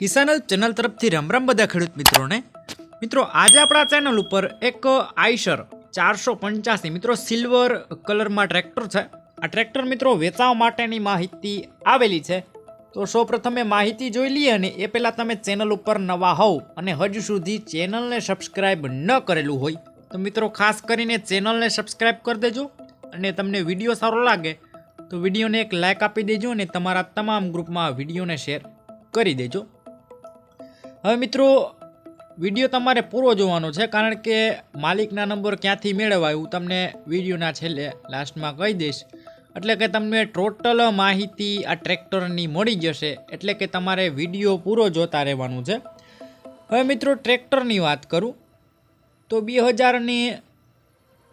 કિસાનલ channel તરફથી રામ રામ બધા ખેડૂત મિત્રોને. મિત્રો, આજે આપણા ચેનલ ઉપર એક આઈશર ચારસો પંચ્યાસી મિત્રો સિલ્વર કલરમાં ટ્રેક્ટર છે. આ ટ્રેક્ટર મિત્રો વેચાવા માટેની માહિતી આવેલી છે. તો સૌ પ્રથમે માહિતી જોઈ લઈએ અને એ પહેલાં તમે ચેનલ ઉપર નવા હોવ અને હજુ સુધી ચેનલને સબસ્ક્રાઈબ ન કરેલું હોય, તો મિત્રો ખાસ કરીને ચેનલને સબસ્ક્રાઈબ કરી દેજો અને તમને વીડિયો સારો લાગે, તો વિડીયોને એક લાઇક આપી દેજો અને તમારા તમામ ગ્રુપમાં વિડીયોને શેર કરી દેજો. હવે મિત્રો, વીડિયો તમારે પૂરો જોવાનો છે કારણ કે માલિકના નંબર ક્યાંથી મેળવાય હું તમને વિડીયોના છેલ્લે લાસ્ટમાં કહી દઈશ. એટલે કે તમને ટોટલ માહિતી આ ટ્રેક્ટરની મળી જશે એટલે કે તમારે વીડિયો પૂરો જોતા રહેવાનું છે. હવે મિત્રો, ટ્રેક્ટરની વાત કરું. તો બે હજારની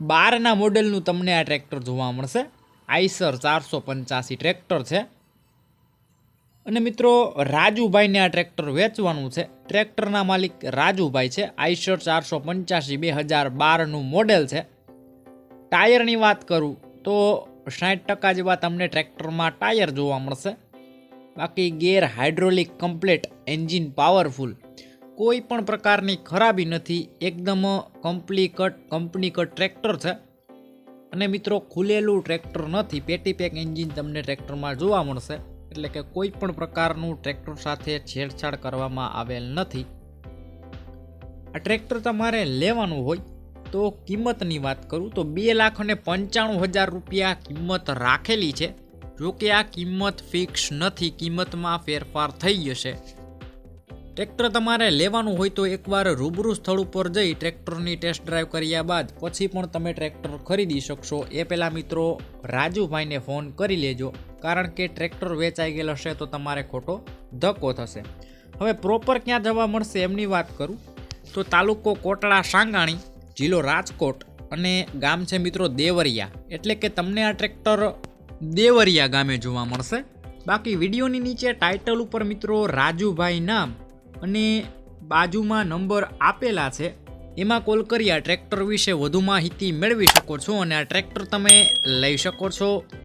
બારના મોડેલનું તમને આ ટ્રેક્ટર જોવા મળશે. આઈસર ચારસો પંચ્યાસી ટ્રેક્ટર છે. અને મિત્રો, રાજુભાઈને આ ટ્રેક્ટર વેચવાનું છે. ટ્રેક્ટરના માલિક રાજુભાઈ છે. આઈશર ચારસો પંચ્યાસી બે હજાર બારનું મોડેલ છે. ટાયરની વાત કરું તો સાઠ ટકા જેવા તમને ટ્રેક્ટરમાં ટાયર જોવા મળશે. બાકી gear hydraulic complete engine powerful. કોઈ પણ પ્રકારની ખરાબી નથી. એકદમ કમ્પ્લીકટ કંપની કટ ટ્રેક્ટર છે. અને મિત્રો, ખુલેલું ટ્રેક્ટર નથી. પેટી પેક એન્જિન તમને ટ્રેક્ટરમાં જોવા મળશે. એટલે કે કોઈ પણ પ્રકારનું ટ્રેક્ટર સાથે છેડછાડ કરવામાં આવેલ નથી. આ ટ્રેક્ટર તમારે લેવાનું હોય તો કિંમતની વાત કરું તો બે લાખ અને પંચાણું હજાર રૂપિયા કિંમત રાખેલી છે. જો કે આ કિંમત ફિક્સ નથી, કિંમતમાં ફેરફાર થઈ જશે. ટ્રેક્ટર તમારે લેવાનું હોય તો એકવાર રૂબરૂ સ્થળ ઉપર જઈ ટ્રેક્ટરની ટેસ્ટ ડ્રાઈવ કર્યા બાદ પછી પણ તમે ટ્રેક્ટર ખરીદી શકશો. એ પહેલાં મિત્રો રાજુભાઈને ફોન કરી લેજો. કારણ કે ટ્રેક્ટર વેચાઈ ગયેલ હશે તો તમારે ખોટો ધક્કો થશે. હવે પ્રોપર ક્યાં જવા મળશે એમની વાત કરું. તો તાલુકો કોટડા સાંગાણી, જિલ્લો રાજકોટ અને ગામ છે મિત્રો દેવરિયા. એટલે કે તમને આ ટ્રેક્ટર દેવરિયા ગામે જોવા મળશે. બાકી વિડીયોની નીચે ટાઇટલ ઉપર મિત્રો રાજુભાઈ નામ અને બાજુમાં નંબર આપેલા છે. એમાં કોલ કરી આ ટ્રેક્ટર વિશે વધુ માહિતી મેળવી શકો છો અને આ ટ્રેક્ટર તમે લઈ શકો છો.